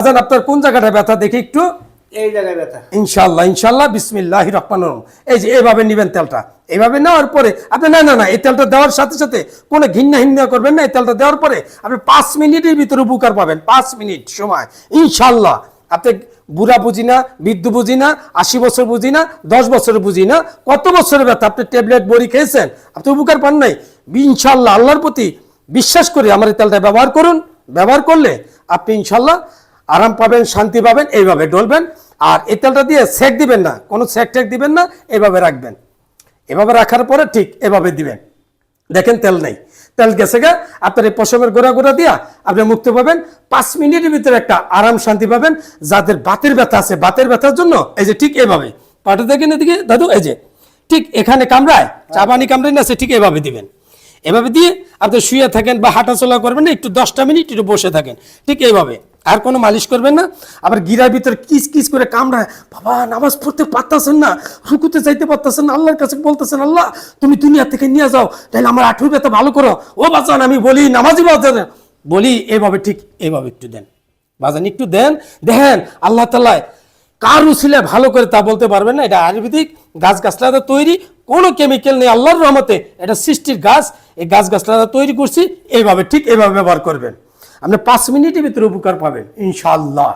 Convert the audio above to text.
বাজান আপনার কোন জায়গাটা ব্যথা? দেখি একটু। এই জায়গায় ব্যথা। ইনশাল্লাহ ইনশাল্লাহ বিসমিল্লাহ রহমান এই যে নেবেন তেলটা। এইভাবে নেওয়ার পরে আপনি না না না এই তেলটা দেওয়ার সাথে সাথে কোনো ঘিন্না হিন্না করবেন না। এই তেলটা দেওয়ার পরে আপনি পাঁচ মিনিটের ভিতরে উপকার পাবেন। পাঁচ মিনিট সময়। ইনশাল্লাহ আপনি বুড়া বুঝি না বৃদ্ধ বুঝি না আশি বছর বুঝি না দশ বছর বুঝি না কত বছরের ব্যথা? আপনি ট্যাবলেট বড়ি খেয়েছেন আপনি উপকার পান নাই। ইনশাল্লাহ আল্লাহর প্রতি বিশ্বাস করে আমার এই তেলটা ব্যবহার করুন। ব্যবহার করলে আপনি ইনশাল্লাহ আরাম পাবেন, শান্তি পাবেন, এইভাবে ডলবেন। আর এই তেলটা দিয়ে সেক দিবেন না, কোনো সেক টেক দিবেন না, এভাবে রাখবেন। এভাবে রাখার পরে ঠিক এভাবে দিবেন। দেখেন তেল নেই। তেল গেছে গা, আপনার এই পশমের গোড়া গোড়া দিয়া আপনি মুক্তি পাবেন। পাঁচ মিনিটের ভিতরে একটা আরাম, শান্তি পাবেন। যাদের বাতের ব্যথা আছে, বাতের ব্যথার জন্য এই যে ঠিক এভাবে। পাটা দেখেন এদিকে, দাদু, এই যে ঠিক এখানে কামড়ায় চাবানি কামড়ায় না, সে ঠিক এভাবে দিবেন। এভাবে দিয়ে আপনি শুয়ে থাকেন বা হাঁটাচলা করবেন না, একটু দশটা মিনিট একটু বসে থাকেন। ঠিক এইভাবে আর কোনো মালিশ করবেন না। আবার গিরার ভিতরে কিস কিস করে কামড়ায়, বাবা, নামাজ পড়তে পারতেছেন না, রুকুতে যাইতে পারতেছেন না, আল্লাহর কাছে বলতেছেন, আল্লাহ, তুমি দুনিয়া থেকে নিয়ে যাও তাহলে আমার আঠুর ব্যথা ভালো করো। ও বাজান, আমি বলি, নামাজি বাজান। বলি এভাবে ঠিক এভাবে একটু দেন। বাজান, একটু দেন? দেখেন, আল্লাহ তাল্লাহ কার উছিলে ভালো করে তা বলতে পারবেন না, এটা আয়ুর্বেদিক গাছ গাছলাদা তৈরি, কোনো কেমিক্যাল নেই, আল্লাহর রহমতে এটা সৃষ্টির গাছ, এই গাছ গাছলাদা তৈরি করছি, এইভাবে ঠিক এইভাবে ব্যবহার করবেন। আপনি পাঁচ মিনিটের ভিতরে উপকার পাবেন ইনশাআল্লাহ।